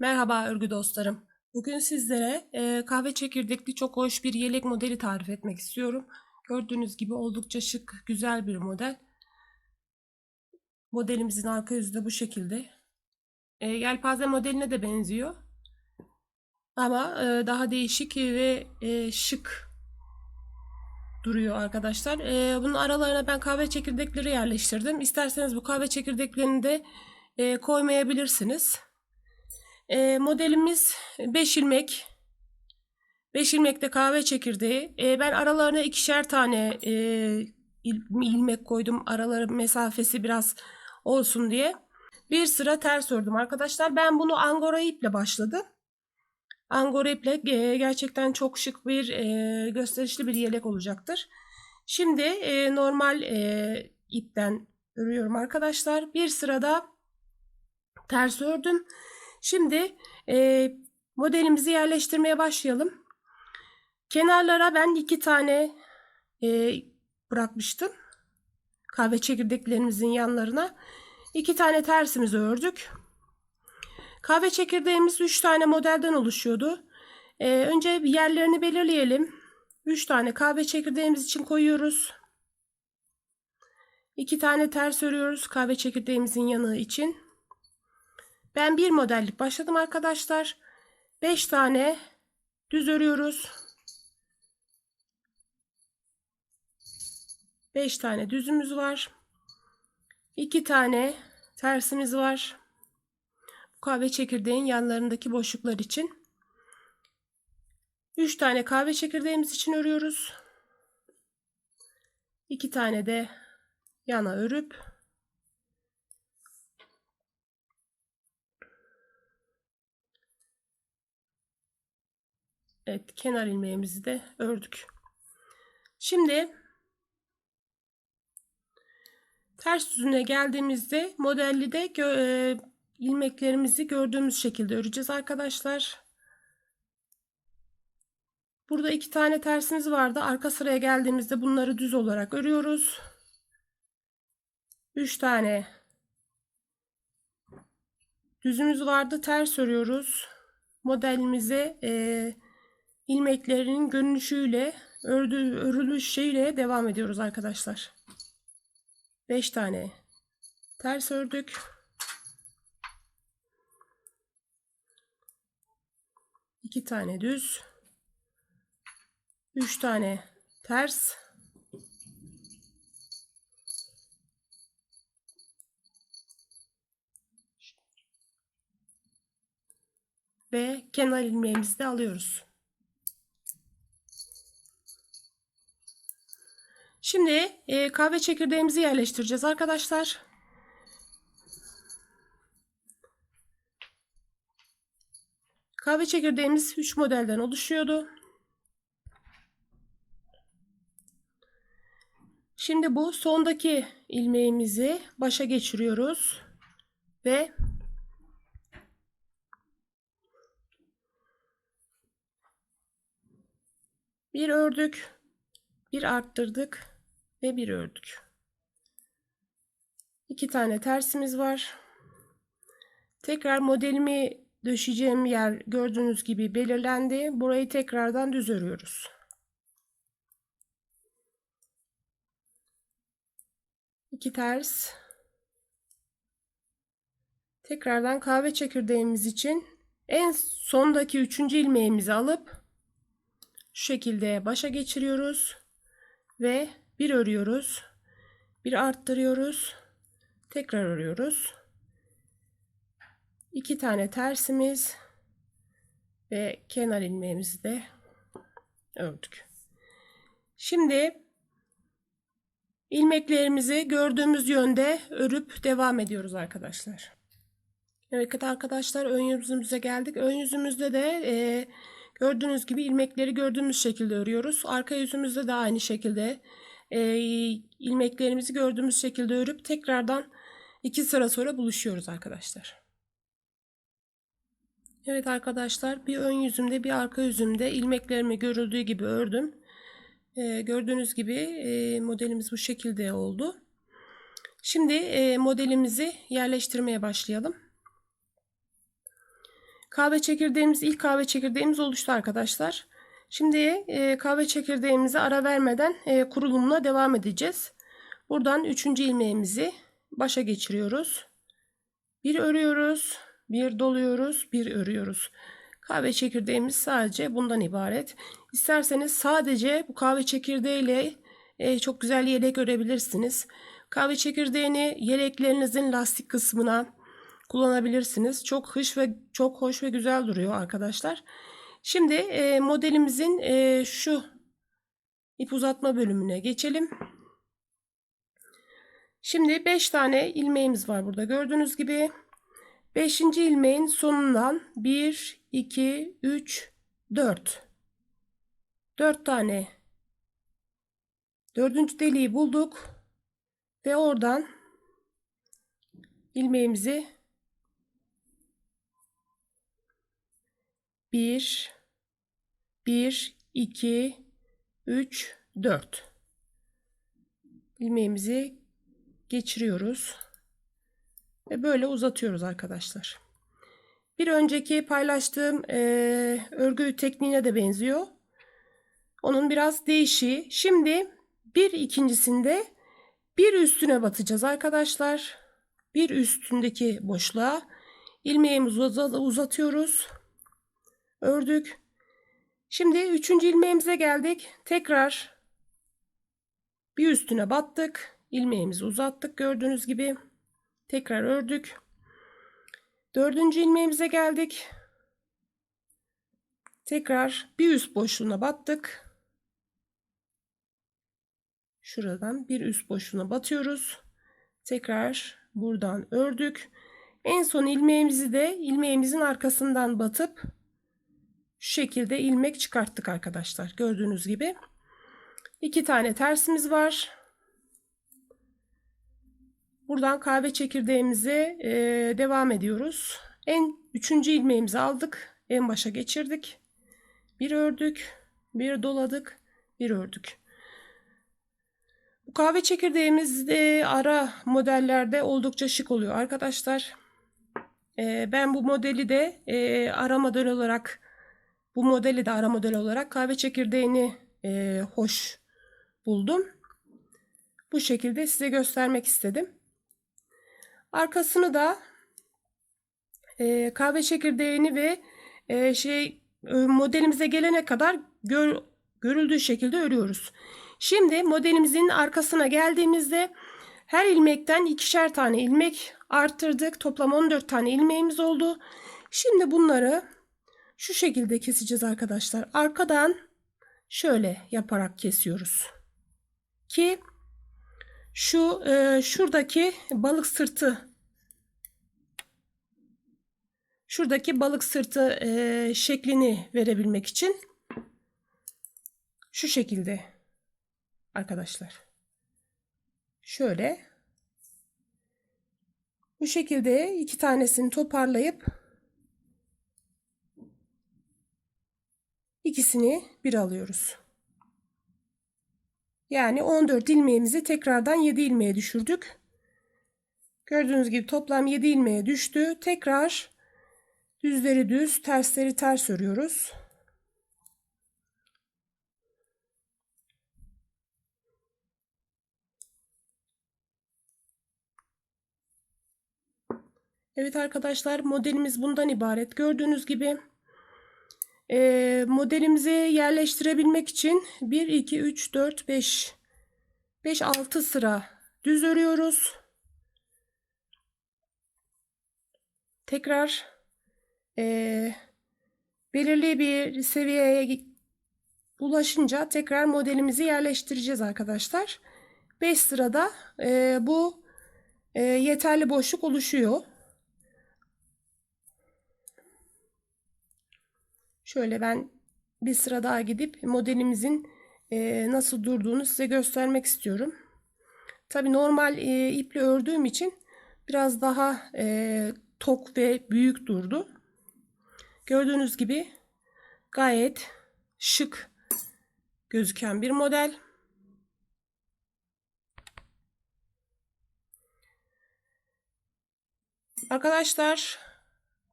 Merhaba örgü dostlarım. Bugün sizlere e, kahve çekirdekli çok hoş bir yelek modeli tarif etmek istiyorum. Gördüğünüz gibi oldukça şık, güzel bir model. Modelimizin arka yüzü de bu şekilde. E, yelpaze modeline de benziyor. Ama e, daha değişik ve e, şık duruyor arkadaşlar. E, bunun aralarına ben kahve çekirdekleri yerleştirdim. İsterseniz bu kahve çekirdeklerini de e, koymayabilirsiniz. E, modelimiz 5 ilmek. 5 ilmekte kahve çekirdeği. E, ben aralarına ikişer tane e, il, ilmek koydum. Araları mesafesi biraz olsun diye. Bir sıra ters ördüm arkadaşlar. Ben bunu angora iple başladım. Angora iple e, gerçekten çok şık bir e, gösterişli bir yelek olacaktır. Şimdi e, normal e, ipten örüyorum arkadaşlar. Bir sırada ters ördüm. Şimdi e, modelimizi yerleştirmeye başlayalım. Kenarlara ben iki tane e, bırakmıştım. Kahve çekirdeklerimizin yanlarına. iki tane tersimizi ördük. Kahve çekirdeğimiz 3 tane modelden oluşuyordu. E, önce yerlerini belirleyelim. 3 tane kahve çekirdeğimiz için koyuyoruz. 2 tane ters örüyoruz kahve çekirdeğimizin yanığı için. Ben bir modellik başladım arkadaşlar. 5 tane düz örüyoruz. 5 tane düzümüz var. 2 tane tersimiz var. Kahve çekirdeğin yanlarındaki boşluklar için. 3 tane kahve çekirdeğimiz için örüyoruz. 2 tane de yana örüp Evet, kenar ilmeğimizi de ördük. Şimdi ters yüzüne geldiğimizde modelli de gö e, ilmeklerimizi gördüğümüz şekilde öreceğiz arkadaşlar. Burada iki tane tersimiz vardı. Arka sıraya geldiğimizde bunları düz olarak örüyoruz. Üç tane düzümüz vardı. Ters örüyoruz. Modelimize e, ilmeklerinin görünüşüyle ördü, örülüş şeyle devam ediyoruz arkadaşlar. 5 tane ters ördük. iki tane düz. Üç tane ters. Ve kenar ilmeğimizi de alıyoruz. Şimdi e, kahve çekirdeğimizi yerleştireceğiz arkadaşlar. Kahve çekirdeğimiz 3 modelden oluşuyordu. Şimdi bu sondaki ilmeğimizi başa geçiriyoruz ve bir ördük, bir arttırdık ve bir ördük. İki tane tersimiz var. Tekrar modelimi döşeceğim yer gördüğünüz gibi belirlendi. Burayı tekrardan düz örüyoruz. İki ters. Tekrardan kahve çekirdeğimiz için en sondaki üçüncü ilmeğimizi alıp şu şekilde başa geçiriyoruz ve bir örüyoruz. Bir arttırıyoruz. Tekrar örüyoruz. İki tane tersimiz ve kenar ilmeğimizi de ördük. Şimdi ilmeklerimizi gördüğümüz yönde örüp devam ediyoruz arkadaşlar. Evet arkadaşlar ön yüzümüze geldik. Ön yüzümüzde de e, gördüğünüz gibi ilmekleri gördüğümüz şekilde örüyoruz. Arka yüzümüzde de aynı şekilde e, ilmeklerimizi gördüğümüz şekilde örüp tekrardan iki sıra sonra buluşuyoruz arkadaşlar. Evet arkadaşlar bir ön yüzümde bir arka yüzümde ilmeklerimi görüldüğü gibi ördüm. E, gördüğünüz gibi e, modelimiz bu şekilde oldu. Şimdi e, modelimizi yerleştirmeye başlayalım. Kahve çekirdeğimiz ilk kahve çekirdeğimiz oluştu arkadaşlar. Şimdi e, kahve çekirdeğimize ara vermeden e, kurulumuna devam edeceğiz. Buradan üçüncü ilmeğimizi başa geçiriyoruz. Bir örüyoruz, bir doluyoruz, bir örüyoruz. Kahve çekirdeğimiz sadece bundan ibaret. İsterseniz sadece bu kahve çekirdeğiyle e, çok güzel yelek örebilirsiniz. Kahve çekirdeğini yeleklerinizin lastik kısmına kullanabilirsiniz. Çok hoş ve çok hoş ve güzel duruyor arkadaşlar. Şimdi e, modelimizin e, şu ip uzatma bölümüne geçelim. Şimdi 5 tane ilmeğimiz var burada gördüğünüz gibi. 5. ilmeğin sonundan 1, 2, 3, 4. 4 tane. Dördüncü deliği bulduk. Ve oradan ilmeğimizi 1, 1, 2, 3, 4 ilmeğimizi geçiriyoruz. Ve böyle uzatıyoruz arkadaşlar. Bir önceki paylaştığım e, örgü tekniğine de benziyor. Onun biraz değişiği. Şimdi bir ikincisinde bir üstüne batacağız arkadaşlar. Bir üstündeki boşluğa ilmeğimizi uzatıyoruz. Ördük. Şimdi üçüncü ilmeğimize geldik. Tekrar bir üstüne battık. İlmeğimizi uzattık gördüğünüz gibi. Tekrar ördük. Dördüncü ilmeğimize geldik. Tekrar bir üst boşluğuna battık. Şuradan bir üst boşluğuna batıyoruz. Tekrar buradan ördük. En son ilmeğimizi de ilmeğimizin arkasından batıp şu şekilde ilmek çıkarttık arkadaşlar. Gördüğünüz gibi. iki tane tersimiz var. Buradan kahve çekirdeğimize e, devam ediyoruz. En üçüncü ilmeğimizi aldık. En başa geçirdik. Bir ördük. Bir doladık. Bir ördük. Bu kahve çekirdeğimiz de ara modellerde oldukça şık oluyor arkadaşlar. E, ben bu modeli de e, ara model olarak bu modeli de ara model olarak kahve çekirdeğini e, hoş buldum. Bu şekilde size göstermek istedim. Arkasını da e, kahve çekirdeğini ve e, şey e, modelimize gelene kadar gör, görüldüğü şekilde örüyoruz. Şimdi modelimizin arkasına geldiğimizde her ilmekten ikişer tane ilmek arttırdık. Toplam 14 tane ilmeğimiz oldu. Şimdi bunları şu şekilde keseceğiz arkadaşlar. Arkadan şöyle yaparak kesiyoruz. Ki şu e, şuradaki balık sırtı şuradaki balık sırtı e, şeklini verebilmek için şu şekilde arkadaşlar. Şöyle bu şekilde iki tanesini toparlayıp ikisini bir alıyoruz. Yani 14 ilmeğimizi tekrardan 7 ilmeğe düşürdük. Gördüğünüz gibi toplam 7 ilmeğe düştü. Tekrar düzleri düz, tersleri ters örüyoruz. Evet arkadaşlar modelimiz bundan ibaret. Gördüğünüz gibi e, modelimizi yerleştirebilmek için 1, 2, 3, 4, 5, 5, 6 sıra düz örüyoruz. Tekrar e, belirli bir seviyeye ulaşınca tekrar modelimizi yerleştireceğiz arkadaşlar. 5 sırada e, bu e, yeterli boşluk oluşuyor. Şöyle ben bir sıra daha gidip modelimizin e, nasıl durduğunu size göstermek istiyorum. Tabi normal e, iple ördüğüm için biraz daha e, tok ve büyük durdu. Gördüğünüz gibi gayet şık gözüken bir model. Arkadaşlar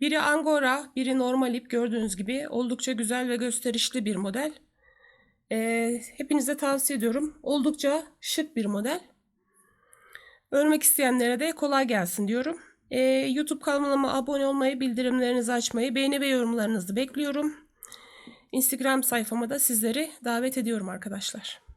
Biri Angora, biri normal ip gördüğünüz gibi oldukça güzel ve gösterişli bir model. Ee, hepinize tavsiye ediyorum. Oldukça şık bir model. Örmek isteyenlere de kolay gelsin diyorum. Ee, YouTube kanalıma abone olmayı, bildirimlerinizi açmayı, beğeni ve yorumlarınızı bekliyorum. Instagram sayfama da sizleri davet ediyorum arkadaşlar.